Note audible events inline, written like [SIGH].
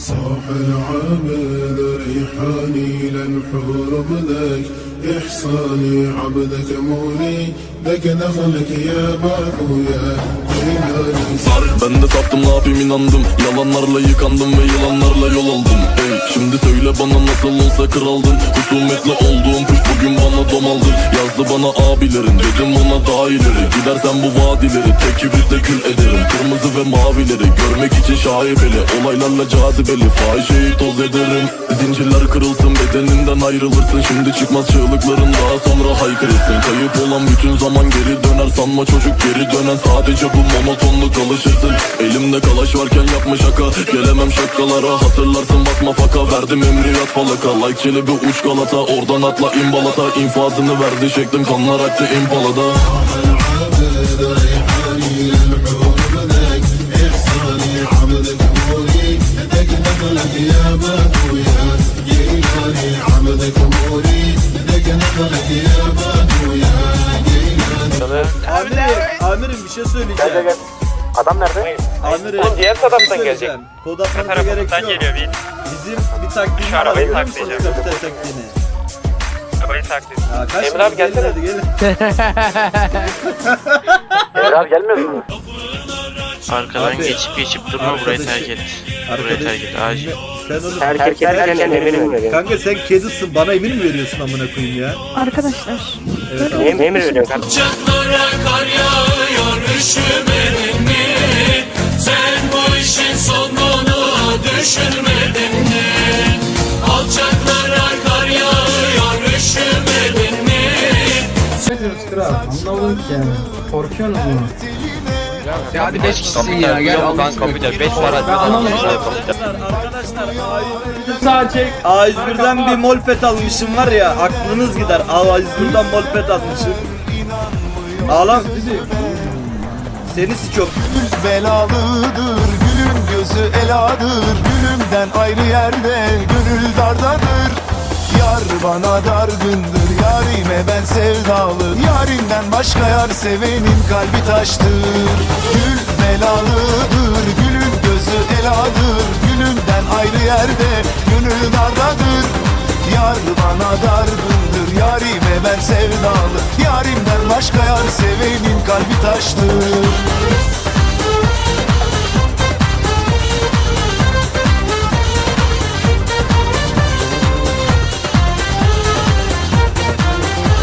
صاح العبد ريحاني للحور بذاك إحصاني عبدك مولي لك نخلك يا باكو يا جيلاني Ben de saftım ne yapayım inandım Yalanlarla yıkandım ve yılanlarla yol aldım Ey şimdi söyle bana nasıl olsa kraldın Husumetli olduğum domaldı Yazdı bana abilerin dedim ona daha ileri. Gidersen bu vadileri tek kibritle kül ederim. Kırmızı ve mavileri görmek için şaibeli. Olaylarla cazibeli fahişeyi toz ederim kırılsın bedeninden ayrılırsın Şimdi çıkmaz çığlıkların daha sonra haykırırsın. Kayıp olan bütün zaman geri döner sanma çocuk geri dönen Sadece bu monotonluk alışırsın. Elimde kalaş varken yapma şaka. Gelemem şakalara hatırlarsın basma faka. Verdim emriyat falaka. Like çelebi uç galata. Oradan atla imbalata. İnfazını verdi şeklim kanlar aktı impalada عبدك مولي لك نخلك يا باكو يا جيلاني Amirim, amirim bir şey söyleyeceğim. Gel gel. Adam nerede? Amirim, O diğer bir şey taraftan gelecek. söyleyeceğim. Kod atmanıza gerek tarafından yok. geliyor bir Bizim bir taktiğimiz Şu var. arabayı Görüyor musunuz saklayacağım. köfte taktiğini? arabayı taklit. Ya kaç Emre abi gelin gelsene. hadi gelin. Emre [LAUGHS] abi gelmiyor mu? Arkadan Abi, geçip geçip durma burayı arkadaşı- terk et. Burayı terk et acil. Sen onu... Herkes derken eminim veriyor. Kanka sen kedisin bana emir mi veriyorsun amına koyayım ya? Arkadaşlar. Evet abi. Niye emir veriyorsun kardeşim? kar yağıyor üşümedin mi? Sen bu işin sonunu düşünmedin mi? Alçaklara kar yağıyor üşümedin mi? Hadi 5 kişisin ya gel al Kanka bir de 5 var hadi. Arkadaşlar A101'den bir molpet almışım var ya aklınız gider. A101'den molpet almışım. Ağlam. Seni çok belalıdır Gülün gözü eladır Gülümden ayrı yerde Gönül dardadır Yar bana dargındır Yarime ben sevdalı Yarimden başka yar sevenin kalbi taştır Gül belalıdır Gülün gözü eladır Gülümden ayrı yerde Gönül dardadır. Yar bana dargındır Yarime ben sevdalı Yarimden başka yar sevenin kalbi taştır